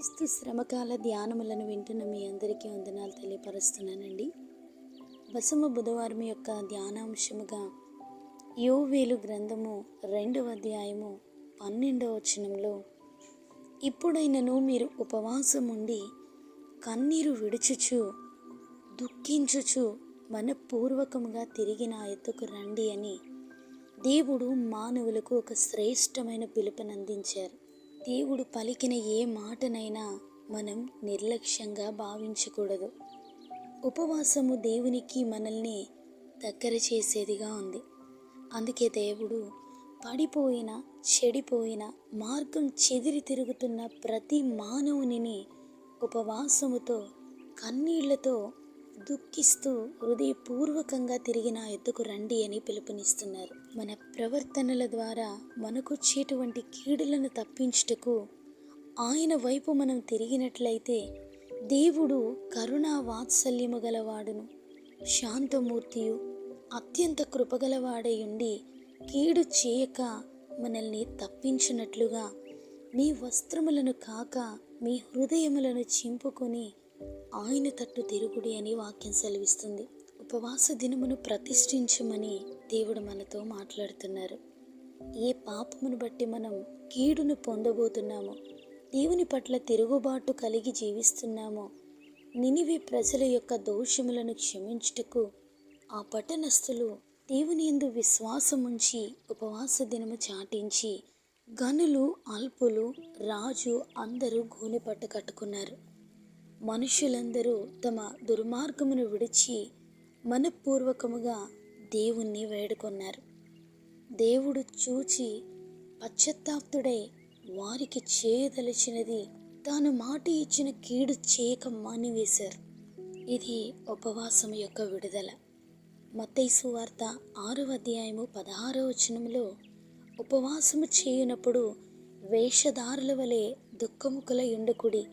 క్రీస్తు శ్రమకాల ధ్యానములను వింటున్న మీ అందరికీ వందనాలు తెలియపరుస్తున్నానండి. బసమ బుధవారం యొక్క ధ్యానాంశముగా యోవేలు గ్రంథము రెండవ అధ్యాయము పన్నెండవ వచనంలో ఇప్పుడైనను మీరు ఉపవాసం ఉండి కన్నీరు విడుచుచు దుఃఖించుచు మనపూర్వకముగా తిరిగి నా ఎత్తుకు రండి అని దేవుడు మానవులకు ఒక శ్రేష్టమైన పిలుపునందించారు. దేవుడు పలికిన ఏ మాటనైనా మనం నిర్లక్ష్యంగా భావించకూడదు. ఉపవాసము దేవునికి మనల్ని దగ్గర చేసేదిగా ఉంది. అందుకే దేవుడు పడిపోయిన చెడిపోయిన మార్గం చెదిరి తిరుగుతున్న ప్రతి మానవునిని ఉపవాసముతో కన్నీళ్ళతో దుఃఖిస్తూ హృదయపూర్వకంగా తిరిగి నా ఎద్దుకు రండి అని పిలుపునిస్తున్నారు. మన ప్రవర్తనల ద్వారా మనకొచ్చేటువంటి కీడులను తప్పించుటకు ఆయన వైపు మనం తిరిగినట్లయితే దేవుడు కరుణా వాత్సల్యము గలవాడును. శాంతమూర్తియు అత్యంత కృపగలవాడై ఉండి కీడు చేయక మనల్ని తప్పించినట్లుగా మీ వస్త్రములను కాక మీ హృదయములను చింపుకొని ఆయన తట్టు తిరుగుడి అని వాక్యం సెలవిస్తుంది. ఉపవాస దినమును ప్రతిష్ఠించమని దేవుడు మనతో మాట్లాడుతున్నారు. ఏ పాపమును బట్టి మనం కీడును పొందబోతున్నామో దేవుని పట్ల తిరుగుబాటు కలిగి జీవిస్తున్నామో నినివే ప్రజల యొక్క దోషములను క్షమించుటకు ఆ పట్టణస్థులు దేవుని ఎందు విశ్వాసముంచి ఉపవాస దినము చాటించి గనులు అల్పులు రాజు అందరూ గోనె పట్టు కట్టుకున్నారు. మనుషులందరూ తమ దుర్మార్గమును విడిచి మనపూర్వకముగా దేవుణ్ణి వేడుకొన్నారు. దేవుడు చూచి పశ్చత్తాప్తుడై వారికి చేయదలిచినది తాను మాట ఇచ్చిన కీడు చేయక మానివేశారు. ఇది ఉపవాసం యొక్క విడుదల. మత్తైసు వార్త ఆరవ అధ్యాయము పదహారవ వచనంలో ఉపవాసము చేయునప్పుడు వేషధారుల వలె దుఃఖముకుల ఉండకుడి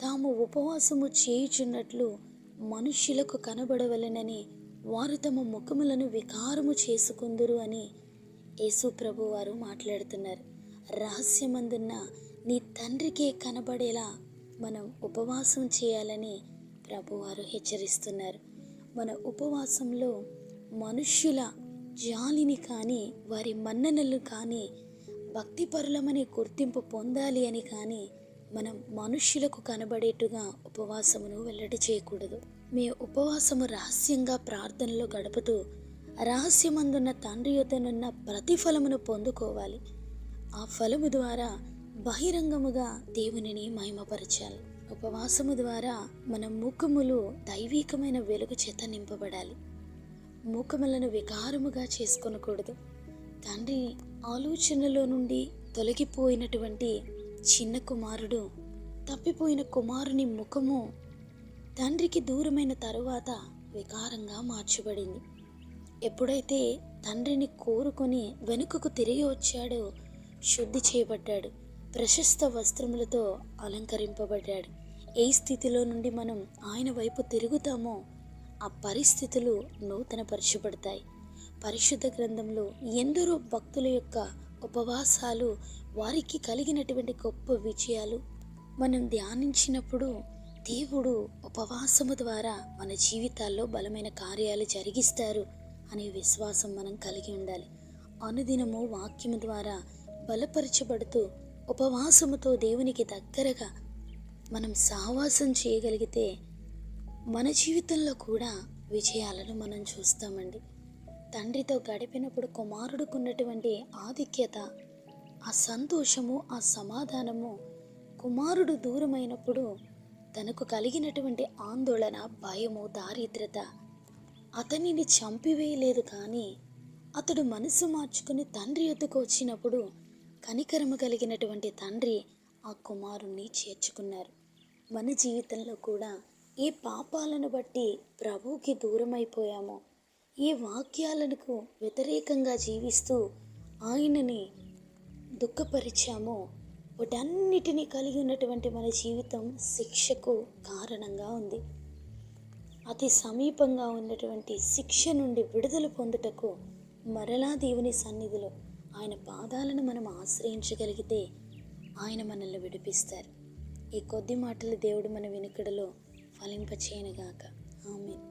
తాము ఉపవాసము చేయుచున్నట్లు మనుష్యులకు కనబడవలనని వారు తమ ముఖములను వికారము చేసుకుందురు అని యేసు ప్రభు వారు మాట్లాడుతున్నారు. రహస్యమందున్న నీ తండ్రికే కనబడేలా మనం ఉపవాసం చేయాలని ప్రభువారు హెచ్చరిస్తున్నారు. మన ఉపవాసంలో మనుష్యుల జాలిని కానీ వారి మన్ననలు కానీ భక్తిపరులమనే గుర్తింపు పొందాలి అని కానీ మనం మనుష్యులకు కనబడేట్టుగా ఉపవాసమును వెల్లడి చేయకూడదు. మీ ఉపవాసము రహస్యంగా ప్రార్థనలో గడుపుతూ రహస్యమందున్న తండ్రి యొద్దనున్న ప్రతిఫలమును పొందుకోవాలి. ఆ ఫలము ద్వారా బహిరంగముగా దేవునిని మహిమపరచాలి. ఉపవాసము ద్వారా మన ముఖములు దైవికమైన వెలుగు చేత నింపబడాలి. ముఖములను వికారముగా చేసుకొనకూడదు. తండ్రి ఆలోచనలో నుండి తొలగిపోయినటువంటి చిన్న కుమారుడు. తప్పిపోయిన కుమారుని ముఖము తండ్రికి దూరమైన తరువాత వికారంగా మార్చబడింది. ఎప్పుడైతే తండ్రిని కోరుకొని వెనుకకు తిరిగి వచ్చాడో శుద్ధి చేయబడ్డాడు. ప్రశస్త వస్త్రములతో అలంకరింపబడ్డాడు. ఏ స్థితిలో నుండి మనం ఆయన వైపు తిరుగుతామో ఆ పరిస్థితులు నూతనపరచబడతాయి. పరిశుద్ధ గ్రంథంలో ఎందరో భక్తుల యొక్క ఉపవాసాలు వారికి కలిగినటువంటి గొప్ప విజయాలు మనం ధ్యానించినప్పుడు దేవుడు ఉపవాసము ద్వారా మన జీవితాల్లో బలమైన కార్యాలు జరిగిస్తారు అనే విశ్వాసం మనం కలిగి ఉండాలి. అనుదినము వాక్యము ద్వారా బలపరచబడుతూ ఉపవాసముతో దేవునికి దగ్గరగా మనం సహవాసం చేయగలిగితే మన జీవితంలో కూడా విజయాలను మనం చూస్తామండి. తండ్రితో గడిపినప్పుడు కుమారుడుకున్నటువంటి ఆధిక్యత ఆ సంతోషము ఆ సమాధానము కుమారుడు దూరమైనప్పుడు తనకు కలిగినటువంటి ఆందోళన భయము దారిద్రత అతనిని చంపివేయలేదు కానీ అతడు మనసు మార్చుకుని తండ్రి ఎద్దుకు వచ్చినప్పుడు కనికరము కలిగినటువంటి తండ్రి ఆ కుమారుణ్ణి చేర్చుకున్నారు. మన జీవితంలో కూడా ఏ పాపాలను బట్టి ప్రభువుకి దూరమైపోయామో. ఏ వాక్యాలకు వ్యతిరేకంగా జీవిస్తూ ఆయనని దుఃఖపరిచామో వాటన్నిటినీ కలిగి ఉన్నటువంటి మన జీవితం శిక్షకు కారణంగా ఉంది. అతి సమీపంగా ఉన్నటువంటి శిక్ష నుండి విడుదల పొందుటకు మరలా దేవుని సన్నిధిలో ఆయన పాదాలను మనం ఆశ్రయించగలిగితే ఆయన మనల్ని విడిపిస్తారు. ఈ కొద్ది మాటలు దేవుడు మన వెనుకడలో ఫలింపచేయనుగాక. ఆమెన్.